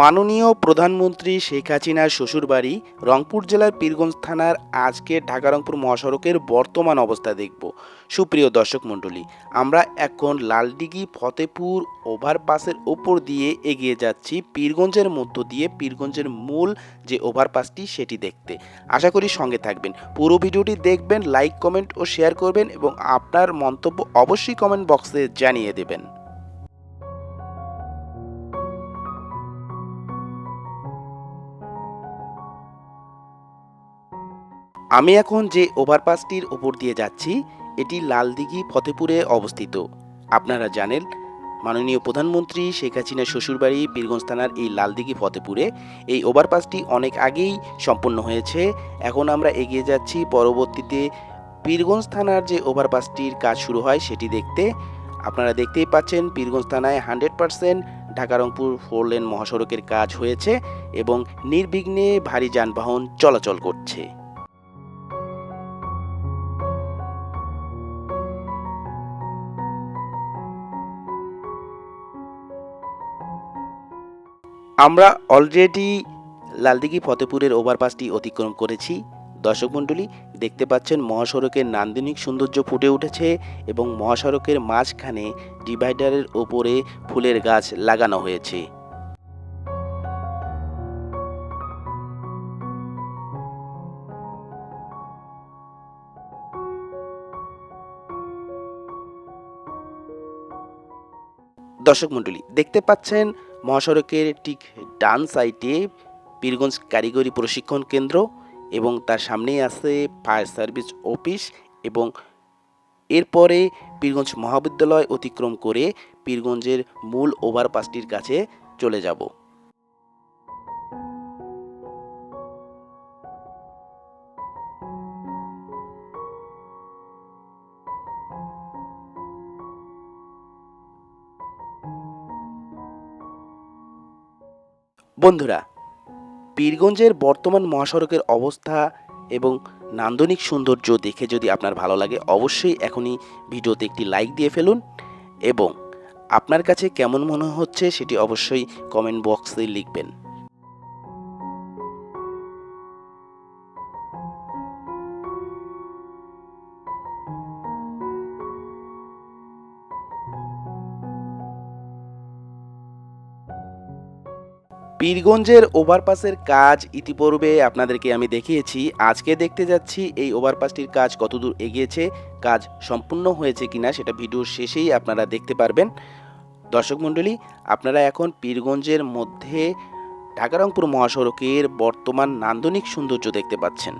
মাননীয় প্রধানমন্ত্রী শেখ হাসিনার শ্বশুরবাড়ি, রংপুর জেলার পীরগঞ্জ থানার আজকে ঢাকা রংপুর মহাসড়কের বর্তমান অবস্থা দেখব। সুপ্রিয় দর্শক মণ্ডলী, আমরা এখন লালডিগি ফতেপুর, ওভারপাসের ওপর দিয়ে এগিয়ে যাচ্ছি। পীরগঞ্জের মধ্য দিয়ে, পীরগঞ্জের মূল যে ওভারপাসটি, সেটি দেখতে। আশা করি সঙ্গে থাকবেন। পুরো ভিডিওটি দেখবেন, লাইক, কমেন্ট ও শেয়ার করবেন এবং আপনার মন্তব্য অবশ্যই কমেন্ট বক্সে জানিয়ে দেবেন। আমি এখন যে ওভারপাসটির ওপর দিয়ে যাচ্ছি, এটি লালদিঘি ফতেপুরে অবস্থিত। আপনারা জানেন, মাননীয় প্রধানমন্ত্রী শেখ হাসিনার শ্বশুরবাড়ি পীরগঞ্জ থানার এই লালদিঘি ফতেপুরে এই ওভারপাসটি অনেক আগেই সম্পন্ন হয়েছে। এখন আমরা এগিয়ে যাচ্ছি পরবর্তীতে পীরগঞ্জ থানার যে ওভারপাসটির কাজ শুরু হয় সেটি দেখতে। আপনারা দেখতেই পাচ্ছেন, পীরগঞ্জ থানায় hundred percent Dhaka Rangpur four lane মহাসড়কের কাজ হয়েছে এবং নির্বিঘ্নে ভারী যানবাহন চলাচল করছে। আমরা অলরেডি লালদিঘি ফতেপুরের ওভারপাসটি অতিক্রম করেছি। দর্শক মণ্ডলী, দেখতে পাচ্ছেন মহাসড়কের নান্দনিক সৌন্দর্য ফুটে উঠেছে এবং মহাসড়কের মাঝখানে ডিভাইডারের ওপরে ফুলের গাছ লাগানো হয়েছে। দর্শক মণ্ডলী, দেখতে পাচ্ছেন মহাসড়কের ঠিক ডান সাইটে পীরগঞ্জ কারিগরি প্রশিক্ষণ কেন্দ্র এবং তার সামনেই আছে ফায়ার সার্ভিস অফিস এবং এরপরে পীরগঞ্জ মহাবিদ্যালয় অতিক্রম করে পীরগঞ্জের মূল ওভারপাসটির কাছে চলে যাব। বন্ধুরা, পীরগঞ্জের বর্তমান মহাসড়কের অবস্থা এবং নান্দনিক সৌন্দর্য দেখে যদি আপনার ভালো লাগে, অবশ্যই এখনই ভিডিওতে একটি লাইক দিয়ে ফেলুন এবং আপনার কাছে কেমন মনে হচ্ছে সেটি অবশ্যই কমেন্ট বক্সে লিখবেন। পীরগঞ্জের ওভারপাসের কাজ ইতিপূর্বে আপনাদেরকে আমি দেখিয়েছি। আজকে দেখতে যাচ্ছি এই ওভারপাসটির কাজ কতদূর এগিয়েছে, কাজ সম্পূর্ণ হয়েছে কিনা সেটা ভিডিওর শেষেই আপনারা দেখতে পারবেন। দর্শক মণ্ডলী, আপনারা এখন পীরগঞ্জের মধ্যে ঢাকা রংপুর মহাসড়কের বর্তমান নান্দনিক সৌন্দর্য দেখতে পাচ্ছেন।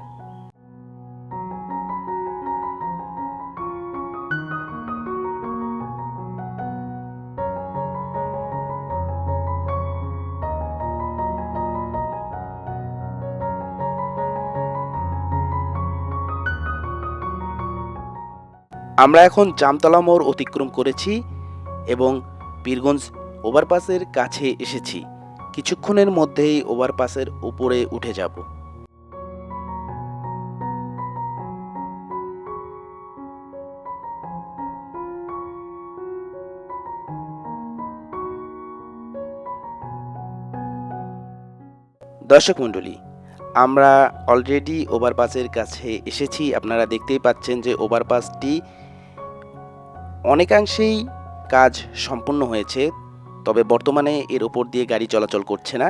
আমরা এখন জামতলা মোড় অতিক্রম করেছি এবং পীরগঞ্জ ওভারপাসের কাছে এসেছি। কিছুক্ষণের মধ্যেই ওভারপাসের উপরে উঠে যাব। দর্শক মণ্ডলী, আমরা অলরেডি ওভারপাসের কাছে এসেছি। আপনারা দেখতেই পাচ্ছেন যে ওভারপাসটি অনেকাংশেই কাজ সম্পূর্ণ হয়েছে, তবে বর্তমানে এর ওপর দিয়ে গাড়ি চলাচল করছে না।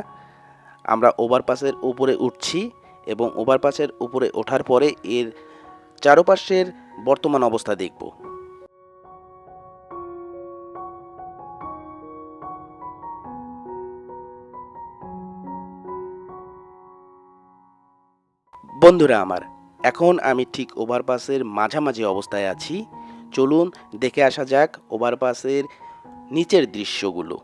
আমরা ওভারপাসের উপরে উঠছি এবং ওভারপাসের উপরে ওঠার পরে এর চারপাশের বর্তমান অবস্থা দেখব। বন্ধুরা আমার, এখন আমি ঠিক ওভারপাসের মাঝামাঝি অবস্থায় আছি। চলুন দেখে আসা যাক ওভারপাসের নিচের দৃশ্যগুলো।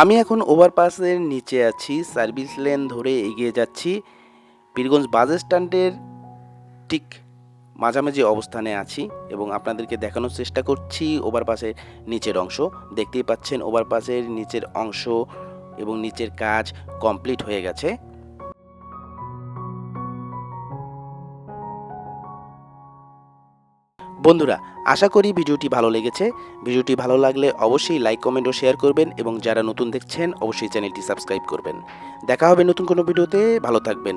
আমি এখন ওভারপাসের নিচে আছি সার্ভিস লেন ধরে এগিয়ে যাচ্ছি। পীরগঞ্জ বাস স্ট্যান্ডের ঠিক মাঝামাঝি অবস্থানে আছি এবং আপনাদেরকে দেখানোর চেষ্টা করছি ওভারপাসের নিচের অংশ। দেখতেই পাচ্ছেন ওভারপাসের নিচের অংশ এবং নিচের কাজ কমপ্লিট হয়ে গেছে। বন্ধুরা, আশা করি ভিডিওটি ভালো লেগেছে। ভিডিওটি ভালো লাগলে অবশ্যই লাইক, কমেন্ট ও শেয়ার করবেন এবং যারা নতুন দেখছেন, অবশ্যই চ্যানেলটি সাবস্ক্রাইব করবেন। দেখা হবে নতুন কোনো ভিডিওতে। ভালো থাকবেন।